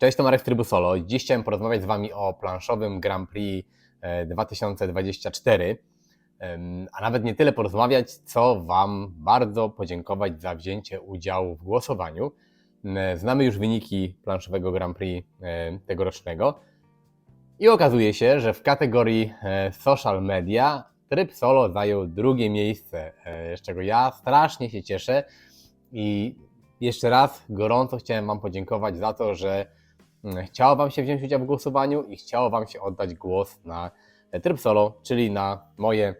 Cześć, to Marek Trybu Solo. Dziś chciałem porozmawiać z Wami o planszowym Grand Prix e, 2024. Em, A nawet nie tyle porozmawiać, co Wam bardzo podziękować za wzięcie udziału w głosowaniu. Znamy już wyniki planszowego Grand Prix e, tegorocznego. I okazuje się, że w kategorii e, social media tryb solo zajął drugie miejsce, e, z czego ja strasznie się cieszę. I jeszcze raz gorąco chciałem Wam podziękować za to, że chciało Wam się wziąć udział w głosowaniu i chciało Wam się oddać głos na tryb solo, czyli na moje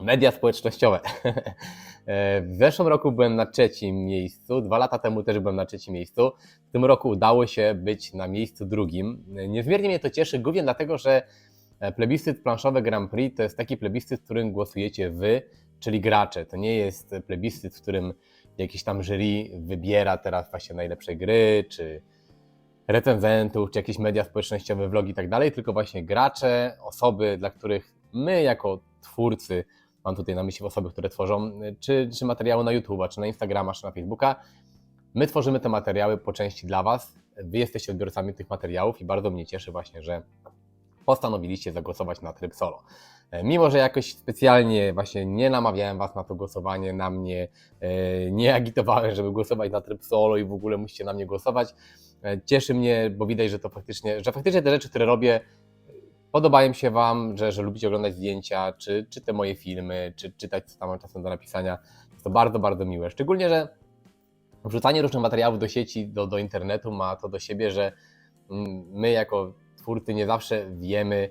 media społecznościowe. E, W zeszłym roku byłem na trzecim miejscu, dwa lata temu też byłem na trzecim miejscu. W tym roku udało się być na miejscu drugim. Niezmiernie mnie to cieszy, głównie dlatego, że e, plebiscyt planszowy Grand Prix to jest taki plebiscyt, w którym głosujecie Wy, czyli gracze. To nie jest plebiscyt, w którym jakiś tam jury wybiera teraz właśnie najlepsze gry, czy recenzentów, czy jakieś media społecznościowe, vlogi i tak dalej, tylko właśnie gracze, osoby, dla których my jako twórcy, mam tutaj na myśli osoby, które tworzą, czy, czy materiały na YouTube'a, czy na Instagrama, czy na Facebooka, my tworzymy te materiały po części dla Was, Wy jesteście odbiorcami tych materiałów i bardzo mnie cieszy właśnie, że postanowiliście zagłosować na tryb solo. E, Mimo, że jakoś specjalnie właśnie nie namawiałem Was na to głosowanie, na mnie, e, nie agitowałem, żeby głosować na tryb solo i w ogóle musicie na mnie głosować, cieszy mnie, bo widać, że to faktycznie, że faktycznie te rzeczy, które robię, e, podobają się Wam, że, że lubicie oglądać zdjęcia, czy, czy te moje filmy, czy czytać, co tam mam czasem do napisania. Jest to bardzo, bardzo miłe. Szczególnie, że wrzucanie różnych materiałów do sieci, do, do internetu ma to do siebie, że mm, my jako twórcy nie zawsze wiemy,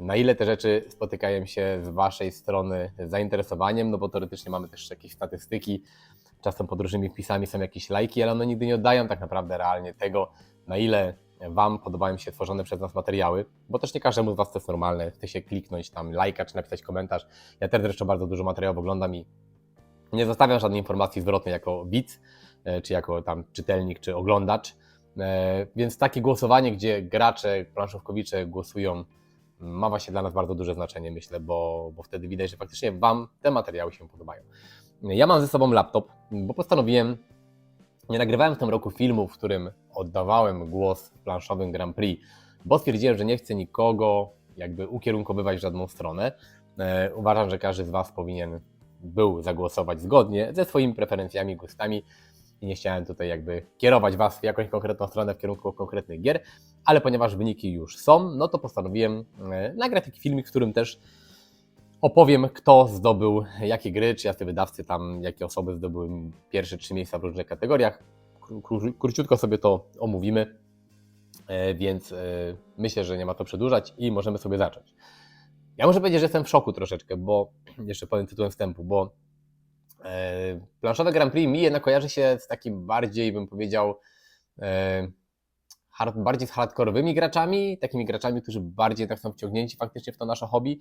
na ile te rzeczy spotykają się z Waszej strony z zainteresowaniem, no bo teoretycznie mamy też jakieś statystyki, czasem pod różnymi wpisami są jakieś lajki, ale one nigdy nie oddają tak naprawdę realnie tego, na ile Wam podobają się tworzone przez nas materiały, bo też nie każdemu z Was to jest normalne, chce się kliknąć tam lajka czy napisać komentarz. Ja też zresztą bardzo dużo materiałów oglądam i nie zostawiam żadnej informacji zwrotnej jako widz, e, czy jako tam czytelnik, czy oglądacz. E, Więc takie głosowanie, gdzie gracze, planszówkowicze głosują, ma właśnie dla nas bardzo duże znaczenie, myślę, bo, bo wtedy widać, że faktycznie Wam te materiały się podobają. Ja mam ze sobą laptop, bo postanowiłem, nie nagrywałem w tym roku filmu, w którym oddawałem głos w planszowym Grand Prix, bo stwierdziłem, że nie chcę nikogo jakby ukierunkowywać w żadną stronę. E, Uważam, że każdy z Was powinien był zagłosować zgodnie ze swoimi preferencjami, gustami i nie chciałem tutaj jakby kierować Was w jakąś konkretną stronę w kierunku konkretnych gier, ale ponieważ wyniki już są, no to postanowiłem e, nagrać taki filmik, w którym też opowiem, kto zdobył jakie gry, czy jacy wydawcy tam, jakie osoby zdobyły pierwsze trzy miejsca w różnych kategoriach. Kró- kró- Króciutko sobie to omówimy, e, więc e, myślę, że nie ma to przedłużać i możemy sobie zacząć. Ja muszę powiedzieć, że jestem w szoku troszeczkę, bo jeszcze powiem tytułem wstępu, bo e, planszowe Grand Prix mi jednak kojarzy się z takim bardziej, bym powiedział, hard, bardziej z hardkorowymi graczami, takimi graczami, którzy bardziej tak są wciągnięci faktycznie w to nasze hobby,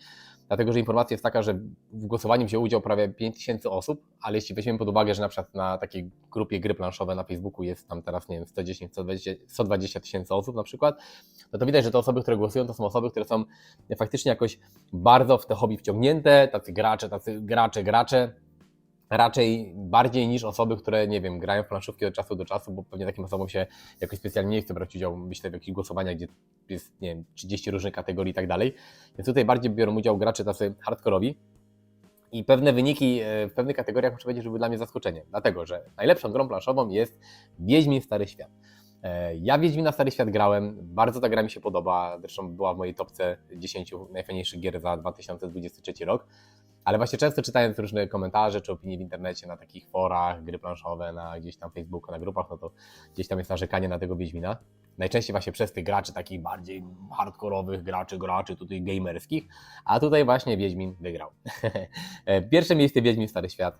dlatego że informacja jest taka, że w głosowaniu wzięło udział prawie 5000 osób, ale jeśli weźmiemy pod uwagę, że na przykład na takiej grupie gry planszowe na Facebooku jest tam teraz, nie wiem, 110, 120 120 tysięcy osób na przykład, no to widać, że te osoby, które głosują, to są osoby, które są faktycznie jakoś bardzo w te hobby wciągnięte, tacy gracze, tacy gracze, gracze, raczej bardziej niż osoby, które, nie wiem, grają w planszówki od czasu do czasu, bo pewnie takim osobom się jakoś specjalnie nie chce brać udziału, myślę, w jakichś głosowaniach, gdzie jest, nie wiem, 30 różnych kategorii i tak dalej. Więc tutaj bardziej biorą udział gracze tacy hardkorowi. I pewne wyniki e, w pewnych kategoriach muszę powiedzieć, że były dla mnie zaskoczeniem, dlatego że najlepszą grą planszową jest Wiedźmin Stary Świat. E, Ja Wiedźmina Stary Świat grałem, bardzo ta gra mi się podoba, zresztą była w mojej topce 10 najfajniejszych gier za 2023 rok. Ale właśnie często czytając różne komentarze czy opinie w internecie, na takich forach, gry planszowe, na gdzieś tam Facebooku, na grupach, no to gdzieś tam jest narzekanie na tego Wiedźmina. Najczęściej właśnie przez tych graczy, takich bardziej hardkorowych graczy, graczy tutaj gamerskich, a tutaj właśnie Wiedźmin wygrał. Pierwsze miejsce Wiedźmin Stary Świat.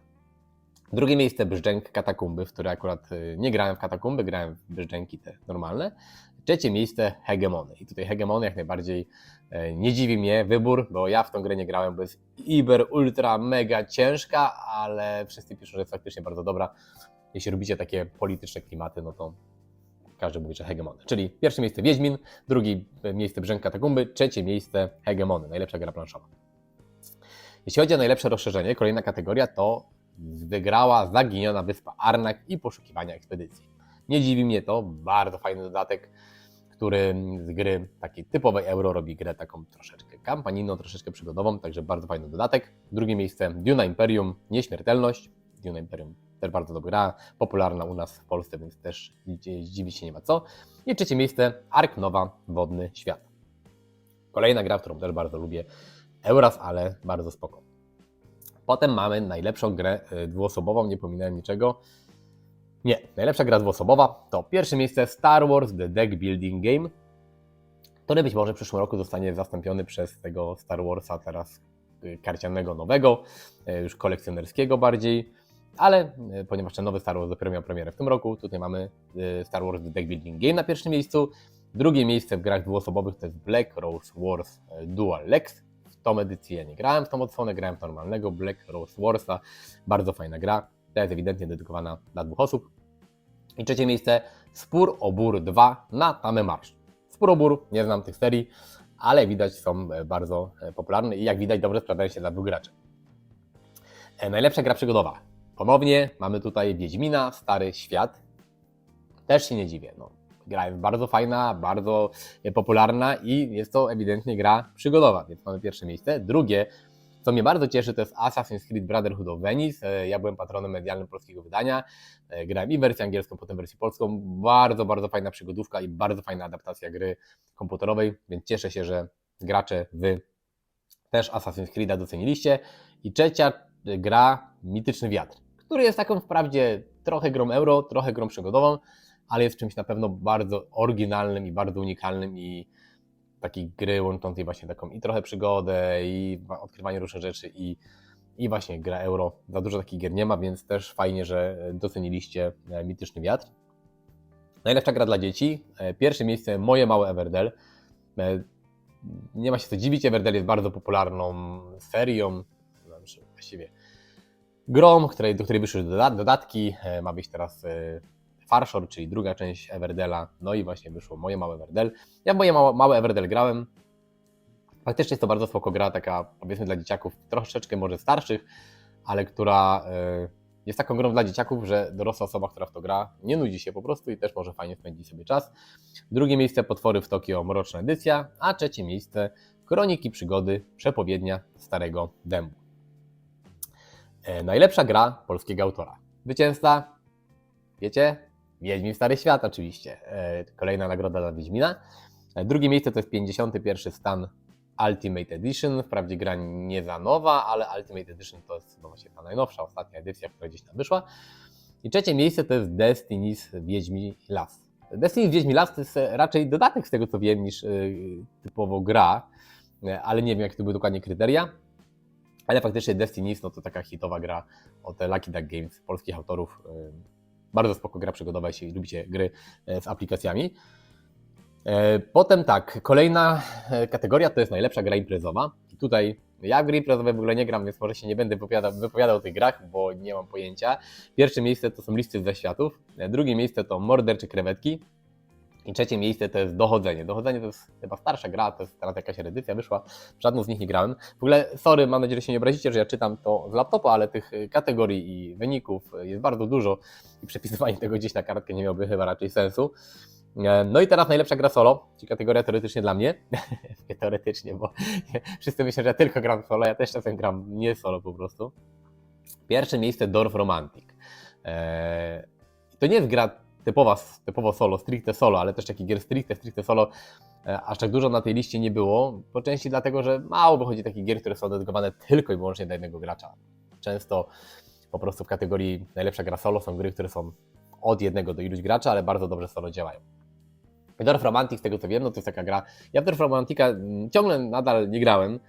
Drugie miejsce Brzdęk Katakumby, w które akurat y, nie grałem w Katakumby, grałem w Brzdęki te normalne. Trzecie miejsce Hegemony. I tutaj Hegemony jak najbardziej e, nie dziwi mnie wybór, bo ja w tą grę nie grałem, bo jest iber, ultra, mega ciężka, ale wszyscy piszą, że jest faktycznie bardzo dobra. Jeśli lubicie takie polityczne klimaty, no to każdy mówi, że Hegemony. Czyli pierwsze miejsce Wiedźmin, drugie miejsce Brzęk Katakumby, trzecie miejsce Hegemony, najlepsza gra planszowa. Jeśli chodzi o najlepsze rozszerzenie, kolejna kategoria to wygrała Zaginiona Wyspa Arnak i poszukiwania ekspedycji. Nie dziwi mnie to, bardzo fajny dodatek. Który z gry takiej typowej euro robi grę taką troszeczkę kampanijną, troszeczkę przygodową, także bardzo fajny dodatek. Drugie miejsce Duna Imperium, Nieśmiertelność. Duna Imperium też bardzo dobra gra, popularna u nas w Polsce, więc też zdziwić się nie ma co. I trzecie miejsce Ark Nowa, Wodny Świat. Kolejna gra, którą też bardzo lubię, Euras, ale bardzo spoko. Potem mamy najlepszą grę y, dwuosobową, nie pominąłem niczego. Nie, najlepsza gra dwuosobowa to pierwsze miejsce Star Wars The Deck Building Game, który być może w przyszłym roku zostanie zastąpiony przez tego Star Warsa teraz y, karcianego nowego, y, już kolekcjonerskiego bardziej, ale ponieważ ten nowy Star Wars dopiero miał premierę w tym roku, tutaj mamy Star Wars The Deck Building Game na pierwszym miejscu. Drugie miejsce w grach dwuosobowych to jest Black Rose Wars Dual Lex, tą edycję nie grałem w tą odsłonę, grałem w normalnego Black Rose Warsa. Bardzo fajna gra. Ta jest ewidentnie dedykowana dla dwóch osób. I trzecie miejsce Spór o Bór 2 na Tamę Marsz. Spór o Bór, nie znam tych serii, ale widać są e, bardzo e, popularne i jak widać dobrze sprawdzają się dla dwóch graczy. E, najlepsza gra przygodowa. Ponownie mamy tutaj Wiedźmina, Stary Świat. Też się nie dziwię. No, Gra jest bardzo fajna, bardzo popularna i jest to ewidentnie gra przygodowa, więc mamy pierwsze miejsce. Drugie, co mnie bardzo cieszy, to jest Assassin's Creed Brotherhood of Venice. E, ja byłem patronem medialnym polskiego wydania. E, grałem i wersję angielską, potem wersję polską. Bardzo, bardzo fajna przygodówka i bardzo fajna adaptacja gry komputerowej, więc cieszę się, że gracze wy też Assassin's Creed'a doceniliście. I trzecia gra Mityczny Wiatr, który jest taką wprawdzie trochę grą euro, trochę grą przygodową, ale jest czymś na pewno bardzo oryginalnym i bardzo unikalnym i takiej gry łączącej właśnie taką i trochę przygodę, i odkrywanie różnych rzeczy, i, i właśnie gra euro. Za dużo takich gier nie ma, więc też fajnie, że doceniliście e, Mityczny Wiatr. Najlepsza gra dla dzieci. E, pierwsze miejsce Moje Małe Everdell. E, nie ma się co dziwić, Everdell jest bardzo popularną serią, znaczy właściwie grą, której, do której wyszły dodatki. Ma być teraz Farshore, czyli druga część Everdela. No i właśnie wyszło moje małe Everdell. Ja moje małe, małe Everdell grałem. Faktycznie jest to bardzo spoko gra, taka powiedzmy dla dzieciaków troszeczkę może starszych, ale która y, jest taką grą dla dzieciaków, że dorosła osoba, która w to gra, nie nudzi się po prostu i też może fajnie spędzić sobie czas. Drugie miejsce Potwory w Tokio, mroczna edycja, a trzecie miejsce Kroniki przygody, przepowiednia Starego Dębu. E, najlepsza gra polskiego autora. Zwycięzca, wiecie, Wiedźmin Stary Świat oczywiście. E, kolejna nagroda dla Wiedźmina. E, drugie miejsce to jest 51 stan Ultimate Edition. Wprawdzie gra nie za nowa, ale Ultimate Edition to jest no właśnie ta najnowsza, ostatnia edycja, która gdzieś tam wyszła. I trzecie miejsce to jest Destiny's Wiedźmi Las. Destiny's Wiedźmi Las to jest raczej dodatek z tego co wiem niż typowo gra, ale nie wiem jakie to były dokładnie kryteria. Ale faktycznie Destiny's no to taka hitowa gra od Lucky Duck Games, polskich autorów. Bardzo spoko gra przygodowa, jeśli lubicie gry e, z aplikacjami. E, potem tak, kolejna e, kategoria to jest najlepsza gra imprezowa. I tutaj ja w gry imprezowe w ogóle nie gram, więc może się nie będę wypowiadał, wypowiadał o tych grach, bo nie mam pojęcia. Pierwsze miejsce to są listy ze światów, drugie miejsce to mordercze krewetki, i trzecie miejsce to jest Dochodzenie. Dochodzenie to jest chyba starsza gra, to jest teraz jakaś edycja wyszła. Żadną z nich nie grałem. W ogóle, sorry, mam nadzieję, że się nie obrazicie, że ja czytam to z laptopa, ale tych y, kategorii i wyników jest bardzo dużo i przepisywanie tego gdzieś na kartkę nie miałoby chyba raczej sensu. E, no i teraz najlepsza gra solo, czyli kategoria teoretycznie dla mnie. teoretycznie, bo wszyscy myślą, że ja tylko gram solo, ja też czasem gram nie solo po prostu. Pierwsze miejsce Dorf Romantic. Eee, to nie jest gra typowa, typowo solo, stricte solo, ale też takich gier stricte, stricte solo e, aż tak dużo na tej liście nie było. Po części dlatego, że mało wychodzi takich gier, które są dedykowane tylko i wyłącznie dla jednego gracza. Często po prostu w kategorii najlepsza gra solo są gry, które są od jednego do iluś gracza, ale bardzo dobrze solo działają. Dorf Romantic, z tego co wiem, no to jest taka gra. Ja w Dorf Romantica mm, ciągle nadal nie grałem,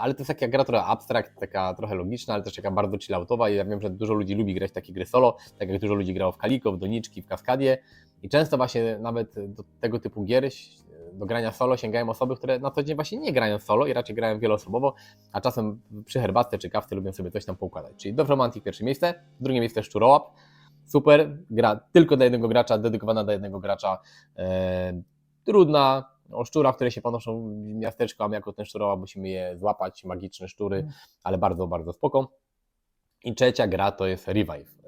ale to jest taka gra trochę abstrakt, taka trochę logiczna, ale też taka bardzo chilloutowa i ja wiem, że dużo ludzi lubi grać takie gry solo, tak jak dużo ludzi grało w Kaliko, w Doniczki, w Kaskadie i często właśnie nawet do tego typu gier, do grania solo sięgają osoby, które na co dzień właśnie nie grają solo i raczej grają wieloosobowo, a czasem przy herbatce czy kawce lubią sobie coś tam poukładać. Czyli Dove Romantic pierwsze miejsce, drugie miejsce Szczurołap, super, gra tylko dla jednego gracza, dedykowana dla jednego gracza, eee, trudna, o szczurach, które się ponoszą w miasteczku, a my jako ten szczuroła musimy je złapać, magiczne szczury, mm. ale bardzo, bardzo spoko. I trzecia gra to jest Revive.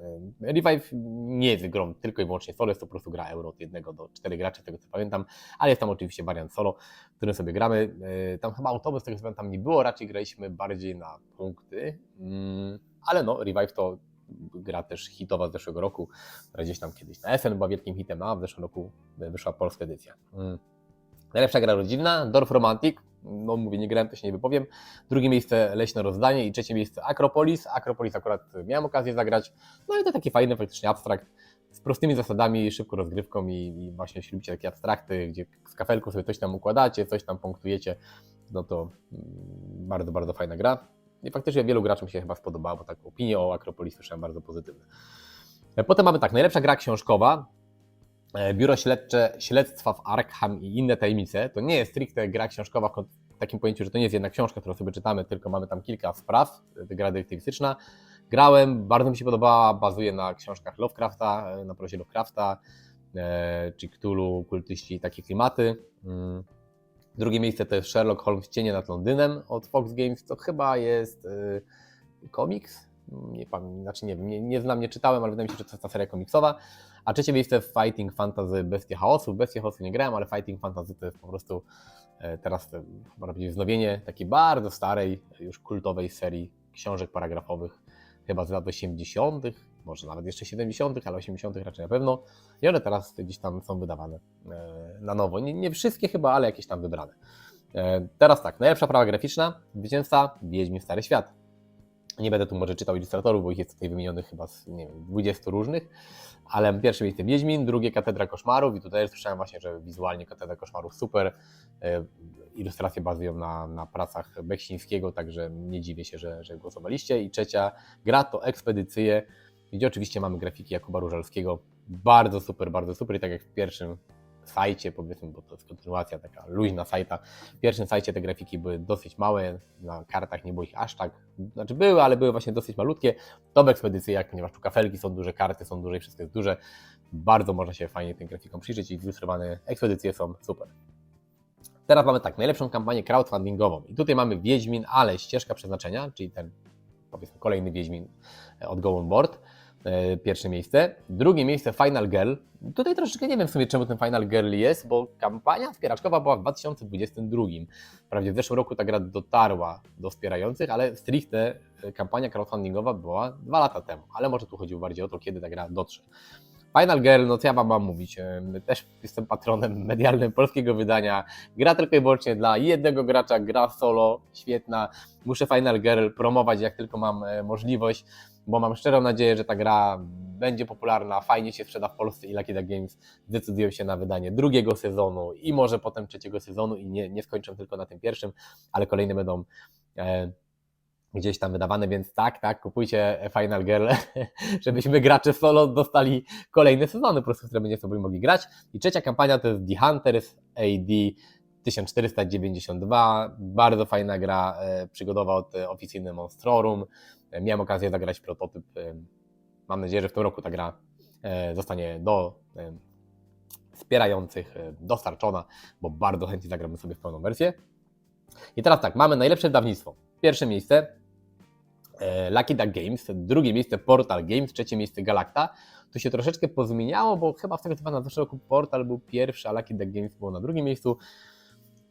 Revive nie jest grą tylko i wyłącznie solo, jest to po prostu gra euro od jednego do czterech graczy, z tego co pamiętam, ale jest tam oczywiście wariant solo, w którym sobie gramy. E, tam chyba autobus, z tego co pamiętam, nie było, raczej graliśmy bardziej na punkty, Mm, ale no, Revive to gra też hitowa z zeszłego roku, gdzieś tam kiedyś na SN była wielkim hitem, a w zeszłym roku wyszła polska edycja. Najlepsza gra rodzinna, Dorf Romantic, no mówię, nie grałem, to się nie wypowiem. Drugie miejsce Leśne Rozdanie i trzecie miejsce Akropolis. Akropolis akurat miałem okazję zagrać, no i to taki fajny faktycznie abstrakt z prostymi zasadami, szybką rozgrywką i, i właśnie jeśli lubicie takie abstrakty, gdzie z kafelku sobie coś tam układacie, coś tam punktujecie, no to mm, bardzo, bardzo fajna gra. I faktycznie wielu graczom się chyba spodobało, bo tak opinie o Akropolis słyszałem bardzo pozytywne. Potem mamy tak, najlepsza gra książkowa, E, Biuro Śledcze Śledztwa w Arkham i inne tajemnice. To nie jest stricte gra książkowa w takim pojęciu, że to nie jest jedna książka, którą sobie czytamy, tylko mamy tam kilka spraw, e, gra detektywistyczna. Grałem, bardzo mi się podobała, bazuje na książkach Lovecrafta, e, na prozie Lovecrafta, czy Cthulhu, kultyści, takie klimaty. Mm. Drugie miejsce to jest Sherlock Holmes Cienie nad Londynem od Fox Games, to chyba jest komiks, nie, znaczy nie nie, nie znam, nie czytałem, ale wydaje mi się, że to jest ta seria komiksowa. A trzecie miejsce Fighting Fantasy Bestie Chaosu. Bestie Chaosu nie grałem, ale Fighting Fantasy to jest po prostu e, teraz chyba robić wznowienie takiej bardzo starej, już kultowej serii książek paragrafowych, chyba z lat 80., może nawet jeszcze 70., ale 80. raczej na pewno. I one teraz gdzieś tam są wydawane e, na nowo. Nie, nie wszystkie chyba, ale jakieś tam wybrane. E, teraz tak, najlepsza prawa graficzna, zwycięzca Wiedźmin Stary Świat. Nie będę tu może czytał ilustratorów, bo ich jest tutaj wymienionych chyba z nie wiem, 20 różnych, ale pierwsze miejsce Wiedźmin, drugie Katedra Koszmarów i tutaj słyszałem właśnie, że wizualnie Katedra Koszmarów super, e, ilustracje bazują na, na pracach Beksińskiego, także nie dziwię się, że, że głosowaliście. I trzecia gra to Ekspedycje, gdzie oczywiście mamy grafiki Jakuba Różalskiego, bardzo super, bardzo super i tak jak w pierwszym sajcie, powiedzmy, bo to jest kontynuacja taka luźna sajta. W pierwszym sajcie te grafiki były dosyć małe, na kartach nie było ich aż tak, znaczy były, ale były właśnie dosyć malutkie. To w ekspedycyjach, ponieważ tu kafelki są duże, karty są duże i wszystko jest duże, bardzo można się fajnie tym grafikom przyjrzeć i zilustrowane ekspedycje są super. Teraz mamy tak, najlepszą kampanię crowdfundingową i tutaj mamy Wiedźmin, ale ścieżka przeznaczenia, czyli ten powiedzmy kolejny Wiedźmin od Go On Board pierwsze miejsce. Drugie miejsce Final Girl. Tutaj troszeczkę nie wiem w sumie czemu ten Final Girl jest, bo kampania wspieraczkowa była w 2022. Wprawdzie w zeszłym roku ta gra dotarła do wspierających, ale stricte e, kampania crowdfundingowa była dwa lata temu. Ale może tu chodziło bardziej o to, kiedy ta gra dotrze. Final Girl, no co ja wam mam mówić, e, też jestem patronem medialnym polskiego wydania. Gra tylko i wyłącznie dla jednego gracza, gra solo, świetna. Muszę Final Girl promować jak tylko mam możliwość bo mam szczerą nadzieję, że ta gra będzie popularna, fajnie się sprzeda w Polsce i Lucky Duck Games zdecydują się na wydanie drugiego sezonu i może potem trzeciego sezonu i nie, nie skończą tylko na tym pierwszym, ale kolejne będą e, gdzieś tam wydawane, więc tak, tak, kupujcie Final Girl, żebyśmy gracze solo dostali kolejne sezony, po prostu, które będziemy sobie mogli grać. I trzecia kampania to jest The Hunters AD 1492, bardzo fajna gra e, przygodowa od e, oficyjny Monstrorum. E, miałem okazję zagrać prototyp. Mam nadzieję, że w tym roku ta gra zostanie do wspierających dostarczona, bo bardzo chętnie zagramy sobie w pełną wersję. I teraz tak, mamy najlepsze wydawnictwo. Pierwsze miejsce Lucky Duck Games, drugie miejsce Portal Games, trzecie miejsce Galacta. Tu się troszeczkę pozmieniało, bo chyba w tego typu na zeszłym roku Portal był pierwszy, a Lucky Duck Games było na drugim miejscu.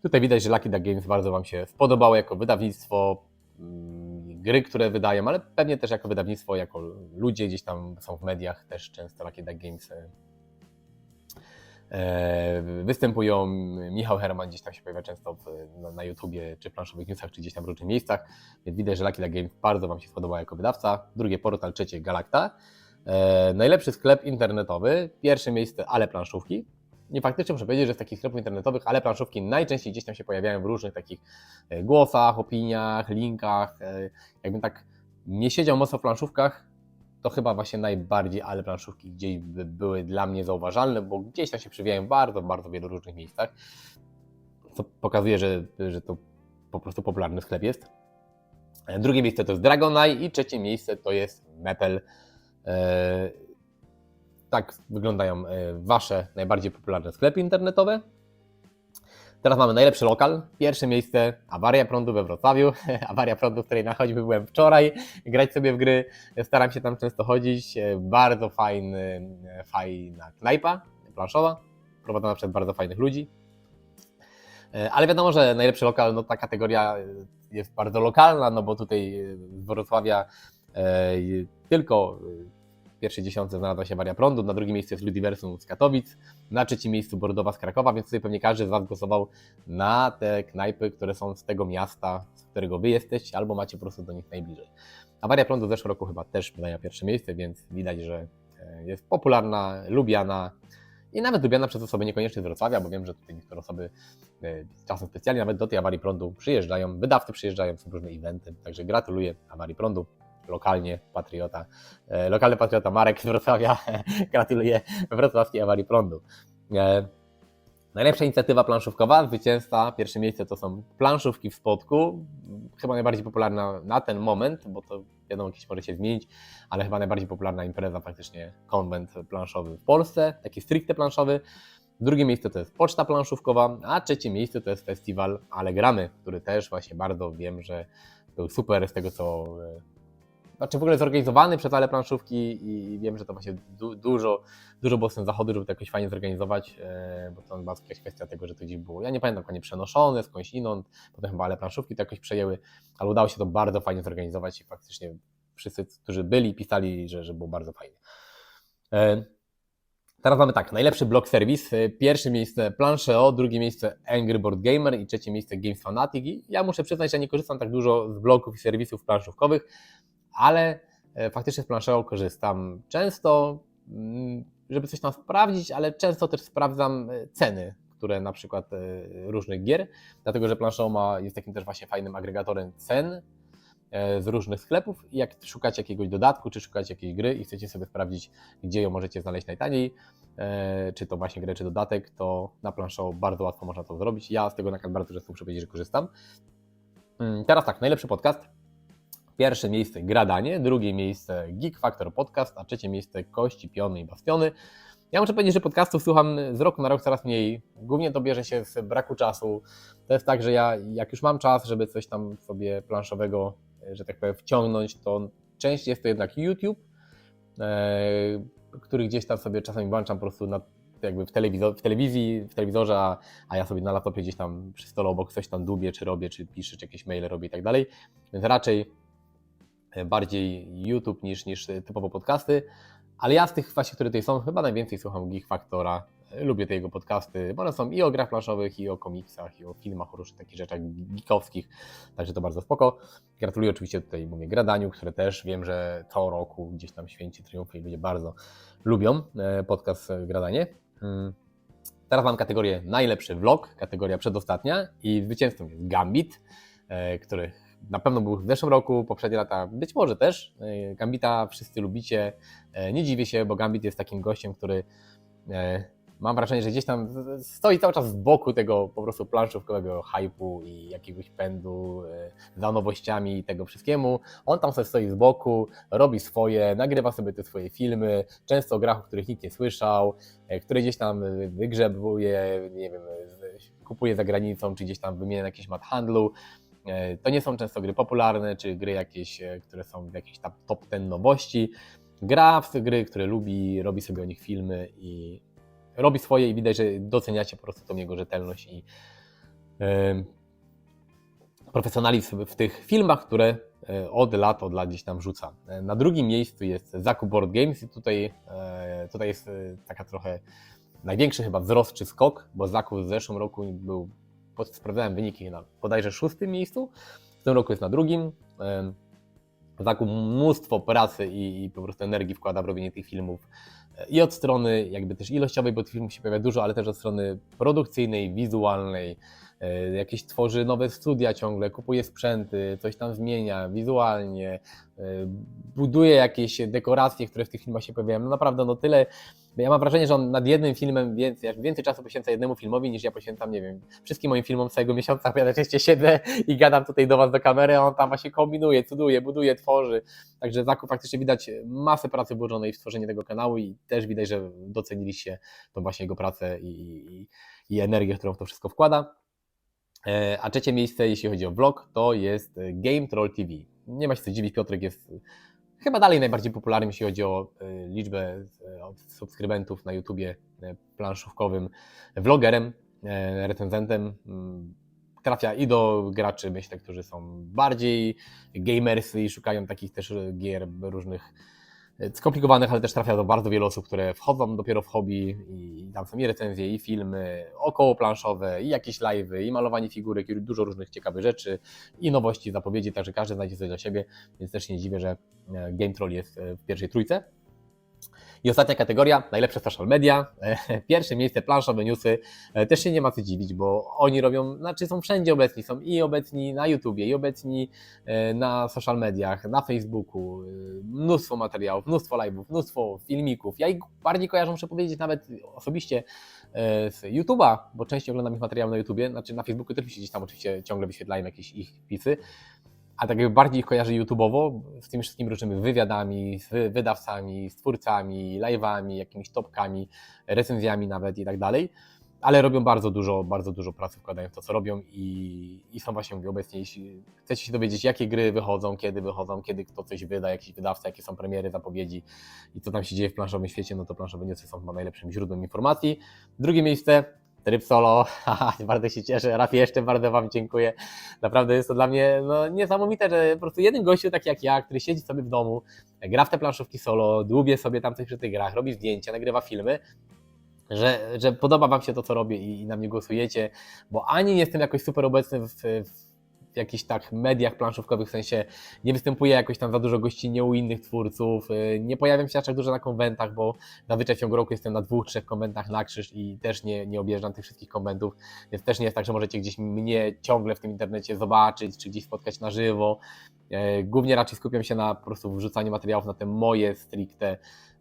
Tutaj widać, że Lucky Duck Games bardzo Wam się spodobało jako wydawnictwo, mm, gry, które wydają, ale pewnie też jako wydawnictwo, jako ludzie gdzieś tam są w mediach, też często Lucky Duck Games e, e, występują. Michał Herman gdzieś tam się pojawia często na, na YouTubie, czy planszowych newsach, czy gdzieś tam w różnych miejscach, więc widać, że Lucky Duck Games bardzo Wam się spodobał jako wydawca. Drugie portal, trzecie Galacta. E, najlepszy sklep internetowy, pierwsze miejsce Ale Planszówki, nie faktycznie muszę powiedzieć, że z takich sklepów internetowych, ale planszówki najczęściej gdzieś tam się pojawiają w różnych takich e, głosach, opiniach, linkach. E, jakbym tak nie siedział mocno w planszówkach, to chyba właśnie najbardziej ale planszówki gdzieś by były dla mnie zauważalne, bo gdzieś tam się przewijają w bardzo, bardzo wielu różnych miejscach, co pokazuje, że, że to po prostu popularny sklep jest. E, drugie miejsce to jest Dragonite i trzecie miejsce to jest Meppel tak wyglądają e, Wasze najbardziej popularne sklepy internetowe. Teraz mamy najlepszy lokal. Pierwsze miejsce awaria prądu we Wrocławiu. awaria prądu, w której na choćby byłem wczoraj, grać sobie w gry. Staram się tam często chodzić. Bardzo fajny, fajna knajpa planszowa, prowadzona przez bardzo fajnych ludzi. Ale wiadomo, że najlepszy lokal, no ta kategoria jest bardzo lokalna, no bo tutaj z Wrocławia e, tylko pierwszej dziesiątce znalazła się Waria Prądu, na drugim miejscu jest Ludiversum z Katowic, na trzecim miejscu Bordowa z Krakowa, więc tutaj pewnie każdy z Was głosował na te knajpy, które są z tego miasta, z którego Wy jesteście, albo macie po prostu do nich najbliżej. Awaria Prądu w zeszłym roku chyba też zajęła pierwsze miejsce, więc widać, że e, jest popularna, lubiana i nawet lubiana przez osoby niekoniecznie z Wrocławia, bo wiem, że tutaj niektóre osoby e, czasem specjalnie nawet do tej awarii prądu przyjeżdżają, wydawcy przyjeżdżają, są różne eventy, także gratuluję awarii prądu lokalnie patriota, e, lokalny patriota Marek z Wrocławia gratuluje wrocławskiej awarii prądu. E, najlepsza inicjatywa planszówkowa, zwycięzca, pierwsze miejsce to są planszówki w Spodku, chyba najbardziej popularna na ten moment, bo to wiadomo, jakieś może się zmienić, ale chyba najbardziej popularna impreza faktycznie konwent planszowy w Polsce, taki stricte planszowy. Drugie miejsce to jest poczta planszówkowa, a trzecie miejsce to jest festiwal Alegramy, który też właśnie bardzo wiem, że był super z tego co e, znaczy w ogóle zorganizowany przez ale planszówki i wiem, że to właśnie du dużo, dużo było z tym zachodu, żeby to jakoś fajnie zorganizować, e, bo to była jakaś kwestia tego, że to gdzieś było, ja nie pamiętam, nie przenoszone skądś inąd, potem chyba ale planszówki to jakoś przejęły, ale udało się to bardzo fajnie zorganizować i faktycznie wszyscy, którzy byli, pisali, że, że było bardzo fajnie. E, teraz mamy tak, najlepszy blog serwis. E, pierwsze miejsce Plancheo, drugie miejsce Angry Board Gamer i trzecie miejsce Games Fanatic. I ja muszę przyznać, że nie korzystam tak dużo z blogów i serwisów planszówkowych, ale e, faktycznie z Plancheo korzystam często, mm, żeby coś tam sprawdzić, ale często też sprawdzam e, ceny, które na przykład e, różnych gier, dlatego że ma, jest takim też właśnie fajnym agregatorem cen z różnych sklepów i jak szukacie jakiegoś dodatku, czy szukacie jakiejś gry i chcecie sobie sprawdzić, gdzie ją możecie znaleźć najtaniej, czy to właśnie grę, czy dodatek, to na Plancheo bardzo łatwo można to zrobić. Ja z tego na bardzo często muszę powiedzieć, że korzystam. Mm, teraz tak, najlepszy podcast Pierwsze miejsce Gradanie, drugie miejsce Geek Factor Podcast, a trzecie miejsce Kości, Piony i Bastiony. Ja muszę powiedzieć, że podcastów słucham z roku na rok coraz mniej. Głównie to bierze się z braku czasu. To jest tak, że ja jak już mam czas, żeby coś tam sobie planszowego, że tak powiem, wciągnąć, to częściej jest to jednak YouTube, e, który gdzieś tam sobie czasami włączam po prostu na, jakby w, telewizor, w telewizji, w telewizorze, a, a ja sobie na laptopie gdzieś tam przy stole obok coś tam dubię, czy robię, czy piszę, czy jakieś maile robię i tak dalej. Więc raczej bardziej YouTube niż, niż typowo podcasty, ale ja z tych właśnie, które tutaj są, chyba najwięcej słucham Geek Factora. E, lubię te jego podcasty, bo one są i o grach planszowych, i o komiksach, i o filmach, o różnych takich rzeczach geekowskich, także to bardzo spoko. Gratuluję oczywiście tutaj, mówię, Gradaniu, które też wiem, że co roku gdzieś tam święci triumfy i ludzie bardzo lubią e, podcast Gradanie. Hmm. Teraz mam kategorię najlepszy vlog, kategoria przedostatnia i zwycięzcą jest Gambit, który na pewno był w zeszłym roku, poprzednie lata być może też. E, Gambita wszyscy lubicie. E, nie dziwię się, bo Gambit jest takim gościem, który e, mam wrażenie, że gdzieś tam stoi cały czas z boku tego po prostu planszówkowego hypu i jakiegoś pędu za nowościami i tego wszystkiemu. On tam sobie stoi z boku, robi swoje, nagrywa sobie te swoje filmy, często o grach, o których nikt nie słyszał, które gdzieś tam wygrzebuje, nie wiem, kupuje za granicą, czy gdzieś tam wymienia na jakimś mat handlu. E, to nie są często gry popularne, czy gry jakieś, e, które są w jakiejś top ten nowości. Gra w gry, które lubi, robi sobie o nich filmy i robi swoje i widać, że doceniacie po prostu tą jego rzetelność i yy, profesjonalizm w tych filmach, które od lat, od lat gdzieś tam rzuca. Na drugim miejscu jest Zakup Board Games i tutaj, tutaj jest taka trochę największy chyba wzrost czy skok, bo Zakup w zeszłym roku był sprawdzałem wyniki na bodajże szóstym miejscu, w tym roku jest na drugim. Zakup mnóstwo pracy i, i po prostu energii wkłada w robienie tych filmów e, i od strony jakby też ilościowej, bo tych filmów się pojawia dużo, ale też od strony produkcyjnej, wizualnej, jakieś tworzy nowe studia ciągle, kupuje sprzęty, coś tam zmienia wizualnie, e, buduje jakieś dekoracje, które w tych filmach się pojawiają. No naprawdę, no tyle ja mam wrażenie, że on nad jednym filmem więcej, więcej czasu poświęca jednemu filmowi niż ja poświęcam, nie wiem, wszystkim moim filmom całego miesiąca, ja najczęściej siedzę i gadam tutaj do Was do kamery, a on tam właśnie kombinuje, cuduje, buduje, tworzy. Także Zaku faktycznie widać masę pracy włożonej w stworzenie tego kanału i też widać, że doceniliście tą właśnie jego pracę i, i, i energię, którą w to wszystko wkłada. E, A trzecie miejsce, jeśli chodzi o vlog, to jest e, Game Troll TV. Nie ma się co dziwić, Piotrek jest e, chyba dalej najbardziej popularnym, jeśli chodzi o liczbę subskrybentów na YouTubie planszówkowym vlogerem, recenzentem. Mm, Trafia i do graczy, myślę, którzy są bardziej gamersy i szukają takich też gier różnych skomplikowanych, ale też trafia do bardzo wielu osób, które wchodzą dopiero w hobby i tam są i recenzje, i filmy, około planszowe, i jakieś live'y, i malowanie figurek, i dużo różnych ciekawych rzeczy, i nowości, zapowiedzi, także każdy znajdzie coś dla siebie, więc też nie dziwię, że e, Game Troll jest e, w pierwszej trójce. I ostatnia kategoria, najlepsze social media. Pierwsze miejsce, planszowe newsy. E, Też się nie ma co dziwić, bo oni robią, znaczy są wszędzie obecni, są i obecni na YouTubie, i obecni e, na social mediach, na Facebooku. e, Mnóstwo materiałów, mnóstwo live'ów, mnóstwo filmików. Ja ich bardziej kojarzę, muszę powiedzieć, nawet osobiście z YouTube'a, bo częściej oglądam ich materiały na YouTubie, znaczy na Facebooku też mi się gdzieś tam oczywiście ciągle wyświetlają jakieś ich wpisy, a tak jakby bardziej ich kojarzę YouTube'owo, z tymi wszystkimi różnymi wywiadami, z wy- wydawcami, z twórcami, live'ami, jakimiś topkami, recenzjami nawet i tak dalej. Ale robią bardzo dużo, bardzo dużo pracy, wkładają w to, co robią i, i są właśnie mówię, obecnie, jeśli chcecie się dowiedzieć, jakie gry wychodzą, kiedy wychodzą, kiedy kto coś wyda, jakiś wydawca, jakie są premiery, zapowiedzi i co tam się dzieje w planszowym świecie, no to planszowe newsy są chyba najlepszym źródłem informacji. Drugie miejsce, tryb solo, bardzo się cieszę, raz jeszcze bardzo Wam dziękuję. Naprawdę jest to dla mnie no, niesamowite, że po prostu jeden gościu taki jak ja, który siedzi sobie w domu, gra w te planszówki solo, dłubie sobie tam coś przy tych grach, robi zdjęcia, nagrywa filmy, że, że podoba Wam się to, co robię i, i na mnie głosujecie, bo ani nie jestem jakoś super obecny w, w jakichś tak mediach planszówkowych, w sensie nie występuję jakoś tam za dużo gościnnie u innych twórców, y, nie pojawiam się aż tak dużo na konwentach, bo zazwyczaj w ciągu roku jestem na dwóch, trzech konwentach na krzyż i też nie, nie objeżdżam tych wszystkich konwentów, więc też nie jest tak, że możecie gdzieś mnie ciągle w tym internecie zobaczyć, czy gdzieś spotkać na żywo. E, Głównie raczej skupiam się na po prostu wrzucaniu materiałów na te moje stricte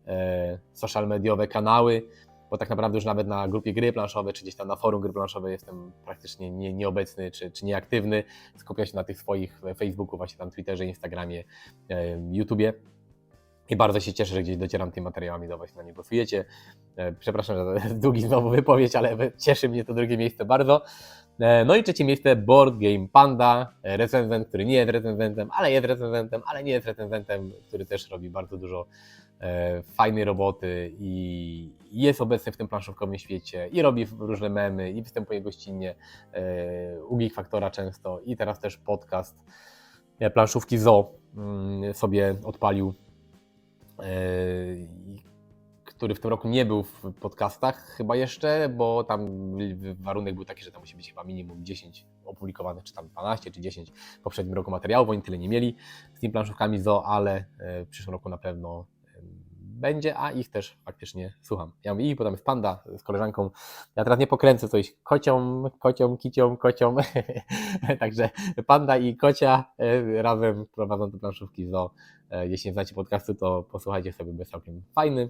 e, social mediowe kanały, bo tak naprawdę już nawet na grupie gry planszowe, czy gdzieś tam na forum gry planszowe jestem praktycznie nie, nieobecny, czy, czy nieaktywny. Skupiam się na tych swoich Facebooku, właśnie tam Twitterze, Instagramie, e, YouTubie. I bardzo się cieszę, że gdzieś docieram tymi materiałami do Was, na nie głosujecie. E, Przepraszam za długi znowu wypowiedź, ale cieszy mnie to drugie miejsce bardzo. E, No i trzecie miejsce Board Game Panda, e, recenzent, który nie jest recenzentem, ale jest recenzentem, ale nie jest recenzentem, który też robi bardzo dużo e, fajnej roboty i jest obecny w tym planszówkowym świecie i robi różne memy i występuje gościnnie e, u Geek Faktora często i teraz też podcast e, planszówki Zo mm, sobie odpalił e, który w tym roku nie był w podcastach chyba jeszcze, bo tam warunek był taki, że tam musi być chyba minimum 10 opublikowanych, czy tam 12, czy 10 w poprzednim roku materiałów, oni tyle nie mieli z tymi planszówkami ZO, ale e, w przyszłym roku na pewno będzie, a ich też faktycznie słucham. Ja mówię, i potem jest Panda z koleżanką, ja teraz nie pokręcę coś kocią, kocią, kicią, kocią, także Panda i Kocia e, razem prowadzą te planszówki ZO. E, Jeśli nie znacie podcastu, to posłuchajcie sobie, bo jest całkiem fajny.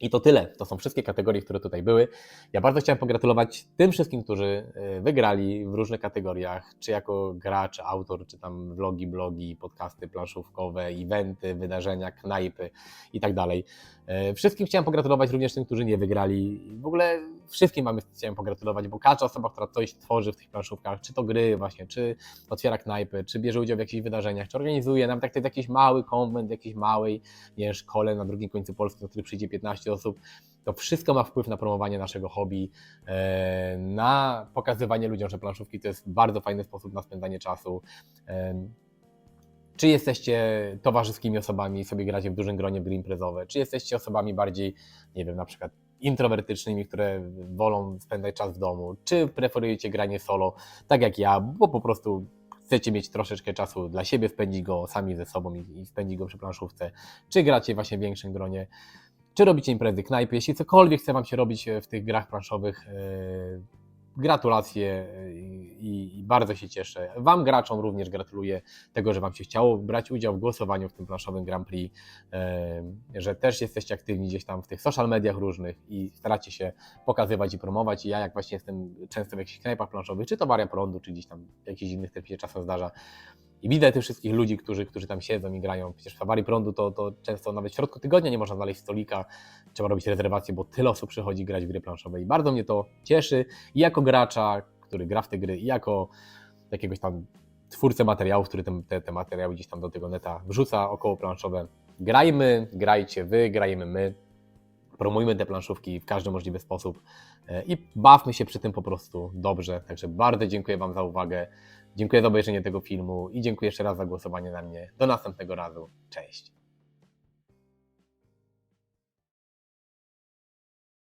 I to tyle. To są wszystkie kategorie, które tutaj były. Ja bardzo chciałem pogratulować tym wszystkim, którzy e, wygrali w różnych kategoriach, czy jako gracz, autor, czy tam vlogi, blogi, podcasty planszówkowe, eventy, wydarzenia, knajpy i tak dalej. E, Wszystkim chciałem pogratulować, również tym, którzy nie wygrali. W ogóle wszystkim mamy chciałem pogratulować, bo każda osoba, która coś tworzy w tych planszówkach, czy to gry właśnie, czy otwiera knajpy, czy bierze udział w jakichś wydarzeniach, czy organizuje, nawet jak to jest jakiś mały konwent, jakiejś małej nie wiem, szkole na drugim końcu Polski, do której przyjdzie 15 osób, to wszystko ma wpływ na promowanie naszego hobby, e, na pokazywanie ludziom, że planszówki to jest bardzo fajny sposób na spędzanie czasu. Czy jesteście towarzyskimi osobami i sobie gracie w dużym gronie gry imprezowe, czy jesteście osobami bardziej, nie wiem, na przykład introwertycznymi, które wolą spędzać czas w domu, czy preferujecie granie solo, tak jak ja, bo po prostu chcecie mieć troszeczkę czasu dla siebie, spędzić go sami ze sobą i, i spędzić go przy planszówce, czy gracie właśnie w większym gronie, czy robicie imprezy knajpy, jeśli cokolwiek chce Wam się robić w tych grach planszowych, e, gratulacje i, i bardzo się cieszę. Wam graczom również gratuluję tego, że Wam się chciało brać udział w głosowaniu w tym planszowym Grand Prix, e, że też jesteście aktywni gdzieś tam w tych social mediach różnych i staracie się pokazywać i promować. I ja jak właśnie jestem często w jakichś knajpach planszowych, czy to Waria Prądu, czy gdzieś tam w jakichś innych też się czasem zdarza, i widzę tych wszystkich ludzi, którzy, którzy tam siedzą i grają. Przecież w awarii prądu to, to często nawet w środku tygodnia nie można znaleźć stolika, trzeba robić rezerwację, bo tyle osób przychodzi grać w gry planszowe i bardzo mnie to cieszy. I jako gracza, który gra w te gry i jako jakiegoś tam twórcę materiałów, który te, te, te materiały gdzieś tam do tego neta wrzuca około planszowe. Grajmy, grajcie wy, grajmy my, promujmy te planszówki w każdy możliwy sposób e, i bawmy się przy tym po prostu dobrze. Także bardzo dziękuję Wam za uwagę, dziękuję za obejrzenie tego filmu i dziękuję jeszcze raz za głosowanie na mnie. Do następnego razu, cześć!